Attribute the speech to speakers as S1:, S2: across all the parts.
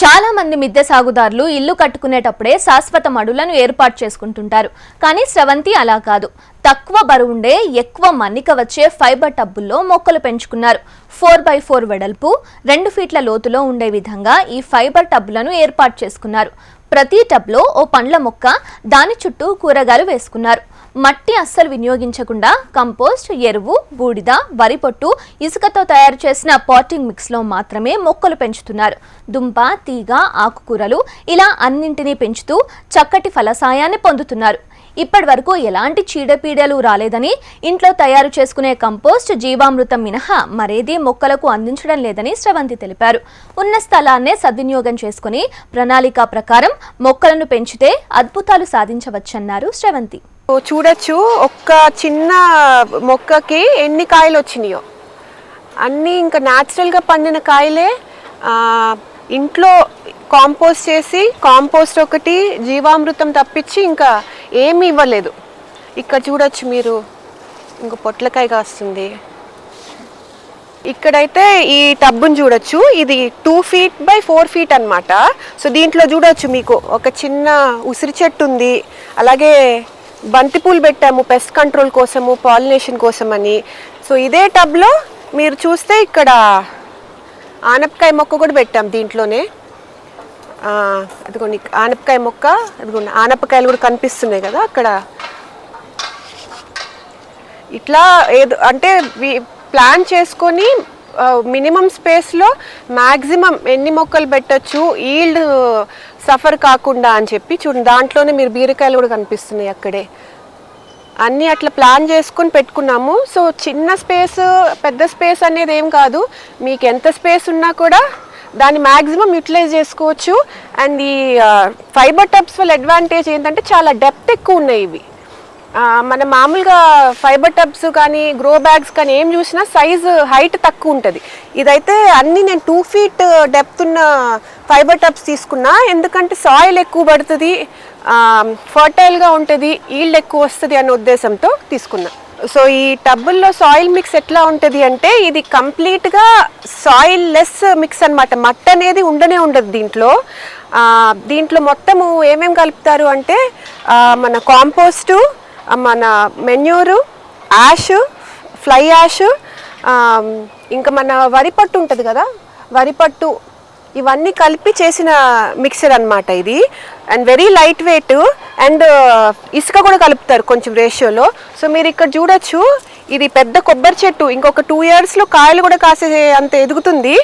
S1: చాలా మంది మిద్దె సాగుదారులు ఇల్లు కట్టుకునేటప్పుడే శాశ్వత మడులను ఏర్పాటు చేసుకుంటుంటారు. కానీ స్రవంతి అలా కాదు. తక్కువ బరువుండే ఎక్కువ మన్నిక వచ్చే ఫైబర్ టబ్బుల్లో మొక్కలు పెంచుకున్నారు. ఫోర్ బై ఫోర్ వెడల్పు రెండు ఫీట్ల లోతులో ఉండే విధంగా ఈ ఫైబర్ టబ్బులను ఏర్పాటు చేసుకున్నారు. ప్రతి టబ్లో ఓ పండ్ల మొక్క దాని చుట్టూ కూరగాయలు వేసుకున్నారు. మట్టి అస్సలు వినియోగించకుండా కంపోస్ట్ ఎరువు బూడిద వరి పొట్టు ఇసుకతో తయారు చేసిన పాటింగ్ మిక్స్లో మాత్రమే మొక్కలు పెంచుతున్నారు. దుంప తీగ ఆకుకూరలు ఇలా అన్నింటినీ పెంచుతూ చక్కటి ఫలసాయాన్ని పొందుతున్నారు. ఇప్పటి వరకు ఎలాంటి చీడపీడలు రాలేదని ఇంట్లో తయారు చేసుకునే కంపోస్ట్ జీవామృతం మినహా మరేదీ మొక్కలకు అందించడం లేదని స్రవంతి తెలిపారు. ఉన్న స్థలాన్నే సద్వినియోగం చేసుకుని ప్రణాళిక ప్రకారం మొక్కలను పెంచితే అద్భుతాలు సాధించవచ్చన్నారు స్రవంతి.
S2: చూడొచ్చు. ఒక్క చిన్న మొక్కకి ఎన్ని కాయలు వచ్చినాయో. అన్నీ ఇంకా న్యాచురల్గా పండిన కాయలే. ఇంట్లో కాంపోస్ట్ చేసి కాంపోస్ట్ ఒకటి జీవామృతం తప్పించి ఇంకా ఏమీ ఇవ్వలేదు. ఇక్కడ చూడొచ్చు మీరు. ఇంకా పొట్లకాయ కాస్తుంది. ఇక్కడైతే ఈ టబ్బుని చూడొచ్చు. ఇది two feet by four feet అనమాట సో దీంట్లో చూడొచ్చు మీకు. ఒక చిన్న ఉసిరి చెట్టు ఉంది. అలాగే బంతిపూలు పెట్టాము పెస్ట్ కంట్రోల్ కోసము పాలినేషన్ కోసం అని సో ఇదే టబ్లో మీరు చూస్తే ఇక్కడ ఆనపకాయ మొక్క కూడా పెట్టాం దీంట్లోనే. అదిగోండి ఆనపకాయ మొక్క అదిగోండి ఆనపకాయలు కూడా కనిపిస్తున్నాయి కదా అక్కడ. ఇట్లా ఏదో అంటే ప్లాన్ చేసుకొని మినిమం స్పేస్లో మ్యాక్సిమం ఎన్ని మొక్కలు పెట్టొచ్చు ఈల్డ్ సఫర్ కాకుండా అని చెప్పి చూడండి దాంట్లోనే మీరు బీరకాయలు కూడా కనిపిస్తున్నాయి అక్కడే. అన్నీ అట్లా ప్లాన్ చేసుకుని పెట్టుకున్నాము. సో చిన్న స్పేస్ పెద్ద స్పేస్ అనేది ఏం కాదు. మీకు ఎంత స్పేస్ ఉన్నా కూడా దాన్ని మ్యాక్సిమం యూటిలైజ్ చేసుకోవచ్చు. అండ్ ఈ ఫైబర్ టబ్స్ వల్ల అడ్వాంటేజ్ ఏంటంటే చాలా డెప్త్ ఎక్కువ ఉన్నాయి ఇవి. మన మామూలుగా ఫైబర్ టబ్స్ కానీ గ్రో బ్యాగ్స్ కానీ ఏం చూసినా సైజు హైట్ తక్కువ ఉంటుంది. ఇదైతే అన్నీ నేను టూ ఫీట్ డెప్త్ ఉన్న ఫైబర్ టబ్స్ తీసుకున్నా. ఎందుకంటే సాయిల్ ఎక్కువ పడుతుంది ఫర్టైల్గా ఉంటుంది ఈల్డ్ ఎక్కువ వస్తుంది అనే ఉద్దేశంతో తీసుకున్నా. సో ఈ టబ్బుల్లో సాయిల్ మిక్స్ ఎట్లా ఉంటుంది అంటే ఇది కంప్లీట్గా సాయిల్ లెస్ మిక్స్ అన్నమాట. మట్ట అనేది ఉండనే ఉండదు దీంట్లో. దీంట్లో మొత్తము ఏమేమి కలుపుతారు అంటే మన కాంపోస్టు మన మెన్యూరు యాష్ ఫ్లై యాష్ ఇంకా మన వరి పట్టు ఉంటుంది కదా వరి పట్టు ఇవన్నీ కలిపి చేసిన మిక్సర్ అన్నమాట ఇది. And very light weight and ఇసుక కూడా కలుపుతారు కొంచెం రేషియోలో. సో మీరు ఇక్కడ చూడొచ్చు ఇది పెద్ద కొబ్బరి చెట్టు. ఇంకొక టూ ఇయర్స్లో కాయలు కూడా కాసే అంత ఎదుగుతుంది.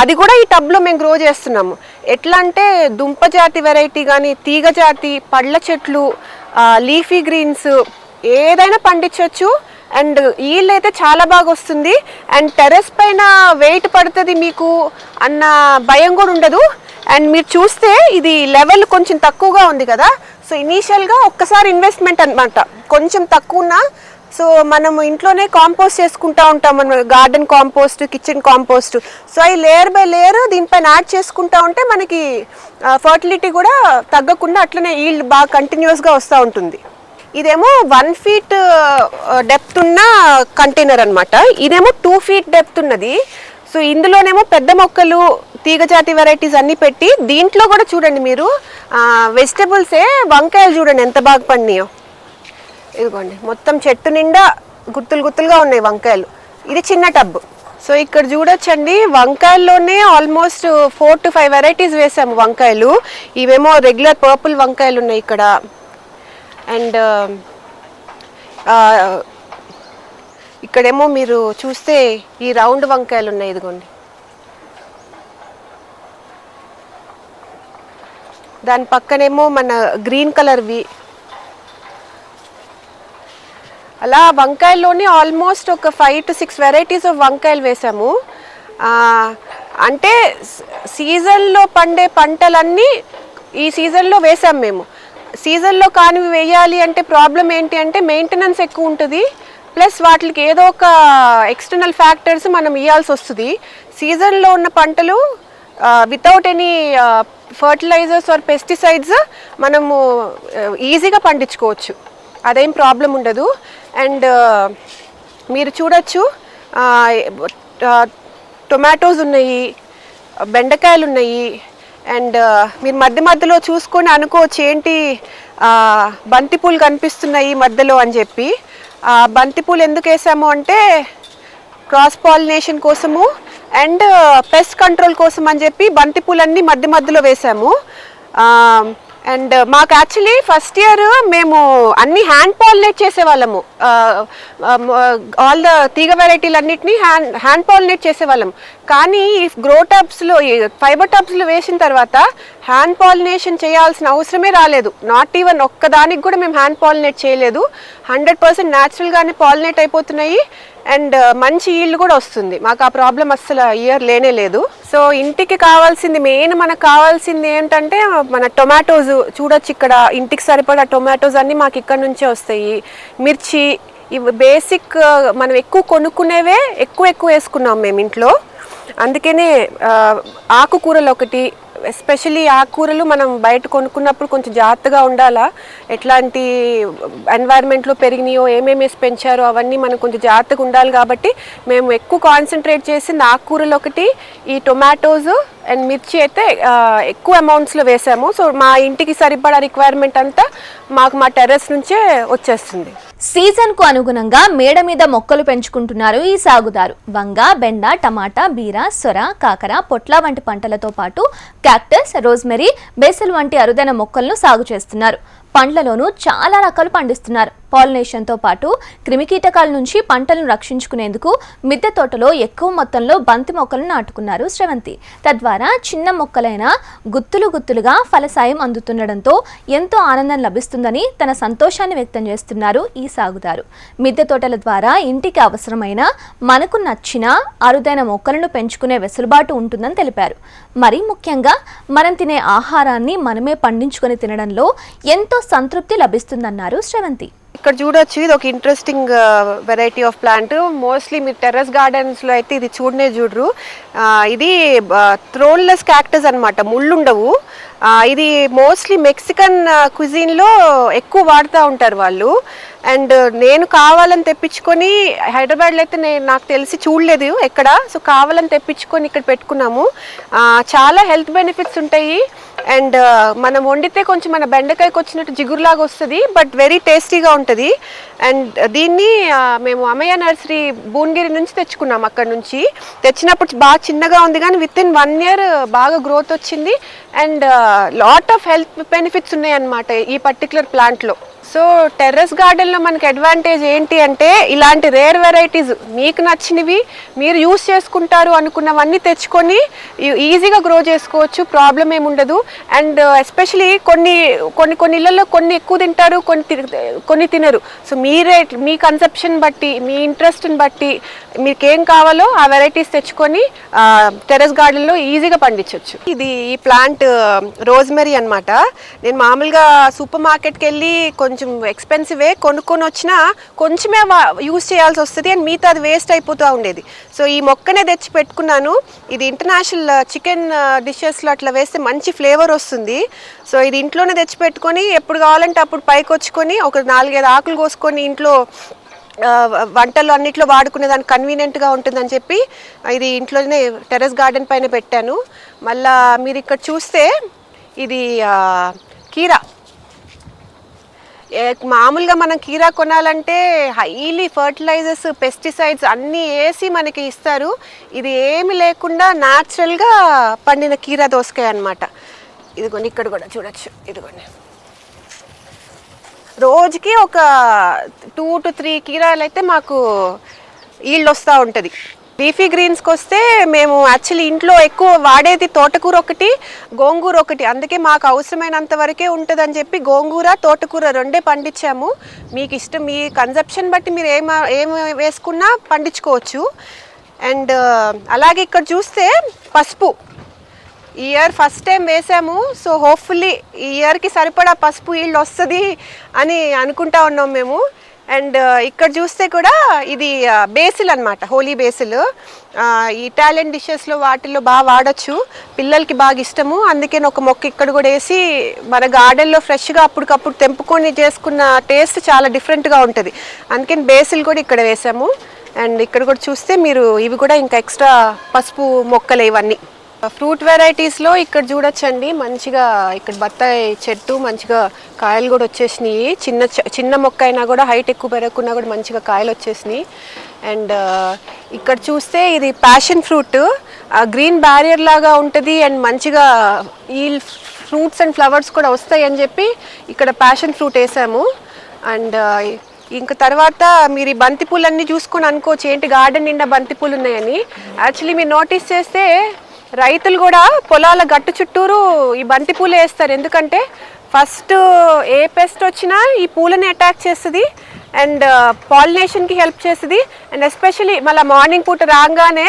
S2: అది కూడా ఈ టబ్లో మేము గ్రో చేస్తున్నాము. ఎట్లా అంటే దుంప జాతి వెరైటీ కానీ తీగ జాతి పళ్ళ చెట్లు లీఫీ గ్రీన్స్ ఏదైనా పండించవచ్చు అండ్ ఈల్డ్ అయితే చాలా బాగా వస్తుంది. అండ్ టెర్రస్ పైన వెయిట్ పడుతుంది మీకు అన్న భయం కూడా ఉండదు. అండ్ మీరు చూస్తే ఇది లెవెల్ కొంచెం తక్కువగా ఉంది కదా. సో ఇనీషియల్గా ఒక్కసారి ఇన్వెస్ట్మెంట్ అన్నమాట. కొంచెం తక్కువ సో మనము ఇంట్లోనే కాంపోస్ట్ చేసుకుంటా ఉంటాం మనం garden compost kitchen compost so అవి లేయర్ బై లేయర్ దీనిపైన యాడ్ చేసుకుంటా ఉంటే మనకి ఫర్టిలిటీ కూడా తగ్గకుండా అట్లనే ఈల్డ్ బాగా కంటిన్యూస్గా వస్తూ ఉంటుంది. ఇదేమో వన్ ఫీట్ డెప్త్ ఉన్న కంటైనర్ అనమాట ఇదేమో టూ ఫీట్ డెప్త్ ఉన్నది. సో ఇందులోనేమో పెద్ద మొక్కలు తీగజాతి వెరైటీస్ అన్నీ పెట్టి దీంట్లో కూడా చూడండి మీరు వెజిటబుల్సే వంకాయలు చూడండి ఎంత బాగా పండినాయో. ఇదిగోండి మొత్తం చెట్టు నిండా గుత్తులు గుత్తులుగా ఉన్నాయి వంకాయలు. ఇది చిన్న టబ్. సో ఇక్కడ చూడొచ్చండి వంకాయల్లోనే almost four to five varieties వేసాము వంకాయలు. ఇవేమో రెగ్యులర్ పర్పుల్ వంకాయలు ఉన్నాయి ఇక్కడ. అండ్ ఇక్కడేమో మీరు చూస్తే ఈ రౌండ్ వంకాయలు ఉన్నాయి ఇదిగోండి. దాని పక్కనేమో మన గ్రీన్ కలర్వి అలా వంకాయల్లోనే ఆల్మోస్ట్ ఒక five to six varieties of వంకాయలు వేసాము. అంటే సీజన్లో పండే పంటలన్నీ ఈ సీజన్లో వేసాం మేము. సీజన్లో కానివి వేయాలి అంటే ప్రాబ్లం ఏంటి అంటే మెయింటెనెన్స్ ఎక్కువ ఉంటుంది. ప్లస్ వాటికి ఏదో ఒక ఎక్స్టర్నల్ ఫ్యాక్టర్స్ మనం ఇవ్వాల్సి వస్తుంది. సీజన్లో ఉన్న పంటలు without any fertilisers or pesticides మనము ఈజీగా పండించుకోవచ్చు. అదేం ప్రాబ్లం ఉండదు. అండ్ మీరు చూడొచ్చు టొమాటోస్ ఉన్నాయి బెండకాయలు ఉన్నాయి అండ్ మీరు మధ్య మధ్యలో చూసుకొని అనుకోవచ్చు ఏంటి బంతిపూలు కనిపిస్తున్నాయి ఈ మధ్యలో అని చెప్పి. బంతిపూలు ఎందుకు వేసాము అంటే క్రాస్ పాలినేషన్ కోసము అండ్ పెస్ట్ కంట్రోల్ కోసం అని చెప్పి బంతిపూలన్నీ మధ్య మధ్యలో వేసాము. అండ్ మాకు యాక్చువల్లీ ఫస్ట్ ఇయర్ మేము అన్ని హ్యాండ్ పాలినేట్ చేసేవాళ్ళము. ఆల్ ద తీగ వెరైటీలు అన్నిటినీ హ్యాండ్ హ్యాండ్ పాలినేట్ చేసేవాళ్ళం కానీ ఈ గ్రో టబ్స్లో ఫైబర్ టబ్స్లో వేసిన తర్వాత హ్యాండ్ పాలినేషన్ చేయాల్సిన అవసరమే రాలేదు. నాట్ ఈవెన్ ఒక్కదానికి కూడా మేము హ్యాండ్ పాలినేట్ చేయలేదు. హండ్రెడ్ పర్సెంట్ న్యాచురల్గానే పాలినేట్ అయిపోతున్నాయి. అండ్ uh, మంచి ఈల్డ్ కూడా వస్తుంది. మాకు ఆ ప్రాబ్లం అస్సలు ఇయర్ లేనే లేదు. సో ఇంటికి కావాల్సింది మెయిన్ మనకు కావాల్సింది ఏంటంటే మన టొమాటోస్ చూడొచ్చు ఇక్కడ ఇంటికి సరిపడా టొమాటోస్ అన్నీ మాకు ఇక్కడ నుంచే వస్తాయి. మిర్చి ఇవి బేసిక్ uh, మనం ఎక్కువ కొనుక్కునేవే ఎక్కువ ఎక్కువ వేసుకున్నాం మేము ఇంట్లో. అందుకనే uh, ఆకుకూరలు ఒకటి ఎస్పెషలీ ఆకుకూరలు మనం బయట కొనుక్కున్నప్పుడు కొంచెం జాగ్రత్తగా ఉండాలా? ఎట్లాంటి ఎన్వైర్న్మెంట్లో పెరిగినాయో ఏమేమి వేసి పెంచారో అవన్నీ మనం కొంచెం జాగ్రత్తగా ఉండాలి కాబట్టి మేము ఎక్కువ కాన్సన్ట్రేట్ చేసింది ఆకుకూరలు ఒకటి ఈ టొమాటోస్ అండ్ మిర్చి అయితే ఎక్కువ అమౌంట్స్లో వేసాము. సో మా ఇంటికి సరిపడా రిక్వైర్మెంట్ అంతా మాకు మా టెర్రస్ నుంచే వచ్చేస్తుంది.
S1: సీజన్కు అనుగుణంగా మేడ మీద మొక్కలు పెంచుకుంటున్నారు ఈ సాగుదారు. వంగ బెండ టమాటా బీర సొర కాకర పొట్ల వంటి పంటలతో పాటు క్యాక్టస్ రోజ్మెరీ బేసల్ వంటి అరుదైన మొక్కలను సాగు చేస్తున్నారు. పండ్లలోనూ చాలా రకాలు పండిస్తున్నారు. పాలినేషన్తో పాటు క్రిమికీటకాల నుంచి పంటలను రక్షించుకునేందుకు మిద్దె తోటలో ఎక్కువ మొత్తంలో బంతి మొక్కలను నాటుకున్నారు శ్రవంతి తద్వారా చిన్న మొక్కలైన గుత్తులు గుత్తులుగా ఫలసాయం అందుతుండడంతో ఎంతో ఆనందం లభిస్తుందని తన సంతోషాన్ని వ్యక్తం చేస్తున్నారు ఈ సాగుదారు. మిద్దె తోటల ద్వారా ఇంటికి అవసరమైన మనకు నచ్చిన అరుదైన మొక్కలను పెంచుకునే వెసులుబాటు ఉంటుందని తెలిపారు. మరీ ముఖ్యంగా మనం తినే ఆహారాన్ని మనమే పండించుకొని తినడంలో ఎంతో సంతృప్తి లభిస్తుందన్నారు శ్రవంతి.
S2: ఇక్కడ చూడొచ్చు ఇది ఒక interesting variety of plant mostly మీరు టెర్రస్ గార్డెన్స్లో అయితే ఇది చూడనే చూడరు. ఇది థ్రోన్లెస్ క్యాక్టస్ అనమాట ముళ్ళుండవు. ఇది మోస్ట్లీ మెక్సికన్ క్విజిన్లో ఎక్కువ వాడుతూ ఉంటారు వాళ్ళు. అండ్ నేను కావాలని తెప్పించుకొని హైదరాబాద్లో అయితే నేను నాకు తెలిసి చూడలేదు ఎక్కడ. సో కావాలని తెప్పించుకొని ఇక్కడ పెట్టుకున్నాము. చాలా హెల్త్ బెనిఫిట్స్ ఉంటాయి. అండ్ మనం వండితే కొంచెం మన బెండకాయకి వచ్చినట్టు జిగురులాగా వస్తుంది బట్ వెరీ టేస్టీగా ఉంటుంది. అండ్ దీన్ని మేము అమయ్య నర్సరీ భువనగిరి నుంచి తెచ్చుకున్నాం అక్కడ నుంచి. తెచ్చినప్పుడు బాగా చిన్నగా ఉంది కానీ విత్ ఇన్ వన్ ఇయర్ బాగా గ్రోత్ వచ్చింది. And lot of health benefits ఉన్నాయన్నమాట ఈ పర్టికులర్ ప్లాంట్లో సో టెర్రస్ గార్డెన్లో మనకి అడ్వాంటేజ్ ఏంటి అంటే ఇలాంటి రేర్ వెరైటీస్ మీకు నచ్చినవి మీరు యూస్ చేసుకుంటారు అనుకున్నవన్నీ తెచ్చుకొని ఈజీగా గ్రో చేసుకోవచ్చు ప్రాబ్లం ఏముండదు అండ్ ఎస్పెషలీ కొన్ని కొన్ని కొన్ని ఇళ్ళలో కొన్ని ఎక్కువ తింటారు కొన్ని కొన్ని తినరు. సో మీరే మీ కన్సెప్షన్ బట్టి మీ ఇంట్రెస్ట్ని బట్టి మీకు ఏం కావాలో ఆ వెరైటీస్ తెచ్చుకొని టెర్రస్ గార్డెన్లో ఈజీగా పండించవచ్చు ఇది ఈ ప్లాంట్ రోజ్మెరీ అన్నమాట. నేను మామూలుగా సూపర్ మార్కెట్కి వెళ్ళి కొంచెం కొంచెం ఎక్స్పెన్సివే కొనుక్కొని వచ్చినా కొంచెమే యూస్ చేయాల్సి వస్తుంది అండ్ మిగతా అది వేస్ట్ అయిపోతూ ఉండేది. సో ఈ మొక్కనే తెచ్చి పెట్టుకున్నాను. ఇది ఇంటర్నేషనల్ చికెన్ డిషెస్లో అట్లా వేస్తే మంచి ఫ్లేవర్ వస్తుంది. సో ఇది ఇంట్లోనే తెచ్చి పెట్టుకొని ఎప్పుడు కావాలంటే అప్పుడు పైకి వచ్చుకొని ఒక నాలుగైదు ఆకులు కోసుకొని ఇంట్లో వంటలు అన్నిట్లో వాడుకునే దానికి కన్వీనియంట్గా ఉంటుందని చెప్పి ఇది ఇంట్లోనే టెర్రస్ గార్డెన్ పైన పెట్టాను. మళ్ళా మీరు ఇక్కడ చూస్తే ఇది కీరా. మామూలుగా మనం కీరా కొనాలంటే హైలీ ఫర్టిలైజర్స్ పెస్టిసైడ్స్ అన్నీ వేసి మనకి ఇస్తారు. ఇది ఏమి లేకుండా న్యాచురల్గా పండిన కీరా దోసకాయ అనమాట ఇదిగోండి ఇక్కడ కూడా చూడొచ్చు. ఇదిగోండి. రోజుకి ఒక టూ టు త్రీ కీరాలు అయితే మాకు ఈల్డ్ వస్తూ ఉంటుంది. లీఫీ గ్రీన్స్కి వస్తే మేము యాక్చువల్లీ ఇంట్లో ఎక్కువ వాడేది తోటకూర ఒకటి గోంగూర ఒకటి. అందుకే మాకు అవసరమైనంత వరకే ఉంటుందని చెప్పి గోంగూర తోటకూర రెండే పండించాము. మీకు ఇష్టం మీ కన్సెప్షన్ బట్టి మీరు ఏమ ఏం వేసుకున్నా పండించుకోవచ్చు. అండ్ అలాగే ఇక్కడ చూస్తే పసుపు. ఈ ఇయర్ ఫస్ట్ టైం వేసాము. సో హోప్ఫుల్లీ ఈ ఇయర్కి సరిపడా పసుపు వీళ్ళు వస్తుంది అని అనుకుంటా ఉన్నాం మేము. అండ్ ఇక్కడ చూస్తే కూడా ఇది బేసిల్ అనమాట హోలీ బేసిల్. ఇటాలియన్ డిషెస్లో వాటిల్లో బాగా వాడచ్చు. పిల్లలకి బాగా ఇష్టము. అందుకని ఒక మొక్క ఇక్కడ కూడా వేసి మన గార్డెన్లో ఫ్రెష్గా అప్పటికప్పుడు తెంపుకొని చేసుకున్న టేస్ట్ చాలా డిఫరెంట్గా ఉంటుంది. అందుకని బేసిల్ కూడా ఇక్కడ వేసాము. అండ్ ఇక్కడ కూడా చూస్తే మీరు ఇవి కూడా ఇంకా ఎక్స్ట్రా పసుపు మొక్కలు ఇవన్నీ. ఫ్రూట్ వెరైటీస్లో ఇక్కడ చూడొచ్చండి. మంచిగా ఇక్కడ బత్తాయి చెట్టు మంచిగా కాయలు కూడా వచ్చేసినాయి. చిన్న చిన్న మొక్క అయినా కూడా హైట్ ఎక్కువ పెరగకున్నా కూడా మంచిగా కాయలు వచ్చేసినాయి. అండ్ ఇక్కడ చూస్తే ఇది ప్యాషన్ ఫ్రూట్. గ్రీన్ బ్యారియర్ లాగా ఉంటుంది అండ్ మంచిగా ఈ ఫ్రూట్స్ అండ్ ఫ్లవర్స్ కూడా వస్తాయి అని చెప్పి ఇక్కడ ప్యాషన్ ఫ్రూట్ వేసాము. అండ్ ఇంక తర్వాత మీరు ఈ బంతిపూలన్నీ చూసుకొని అనుకోవచ్చు. ఏంటి గార్డెన్ నిండా బంతిపూలు ఉన్నాయని. యాక్చువల్లీ మీరు నోటీస్ చేస్తే రైతులు కూడా పొలాల గట్టు చుట్టూరు ఈ బంతిపూలు వేస్తారు. ఎందుకంటే ఫస్ట్ ఏ పెస్ట్ వచ్చినా ఈ పూలని అటాక్ చేస్తుంది అండ్ పాలినేషన్కి హెల్ప్ చేస్తుంది. అండ్ ఎస్పెషలీ మళ్ళీ మార్నింగ్ పూట రాగానే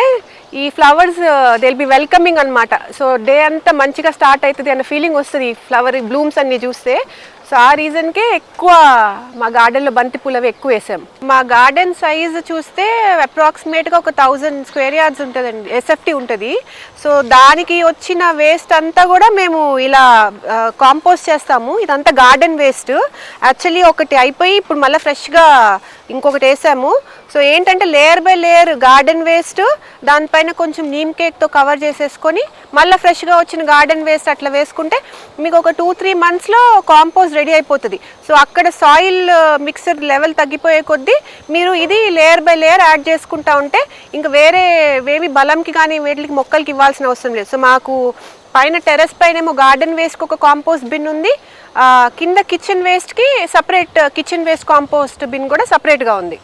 S2: ఈ ఫ్లవర్స్ దిల్ బి వెల్కమింగ్ అనమాట సో డే అంతా మంచిగా స్టార్ట్ అవుతుంది అన్న ఫీలింగ్ వస్తుంది ఈ ఫ్లవర్ బ్లూమ్స్ అన్ని చూస్తే. సో ఆ రీజన్కే ఎక్కువ మా గార్డెన్లో బంతి పూలవి ఎక్కువ వేసాం. మా గార్డెన్ సైజ్ చూస్తే అప్రాక్సిమేట్గా ఒక థౌజండ్ స్క్వేర్ యార్డ్స్ ఉంటుందండి ఎస్ఎఫ్టీ ఉంటుంది. సో దానికి వచ్చిన వేస్ట్ అంతా కూడా మేము ఇలా కాంపోస్ట్ చేస్తాము. ఇదంతా గార్డెన్ వేస్ట్. యాక్చువల్లీ ఒకటి అయిపోయి ఇప్పుడు మళ్ళీ ఫ్రెష్గా ఇంకొకటి వేసాము. సో ఏంటంటే layer by layer garden waste దానిపైన కొంచెం నీమ్ కేక్తో కవర్ చేసేసుకొని మళ్ళీ ఫ్రెష్గా వచ్చిన గార్డెన్ వేస్ట్ అట్లా వేసుకుంటే మీకు ఒక టూ త్రీ మంత్స్లో కాంపోస్ట్ రెడీ అయిపోతుంది. సో అక్కడ సాయిల్ మిక్సర్ లెవెల్ తగ్గిపోయే కొద్దీ మీరు ఇది లేయర్ బై లేయర్ యాడ్ చేసుకుంటా ఉంటే ఇంకా వేరే వేవి బలంకి కానీ వీటికి మొక్కలకి ఇవ్వాల్సిన అవసరం లేదు. సో మాకు పైన టెర్రస్ పైన ఏమో గార్డెన్ వేస్ట్కి ఒక కాంపోస్ట్ బిన్ ఉంది. కింద kitchen వేస్ట్కి separate kitchen waste compost bin కూడా సపరేట్గా ఉంది.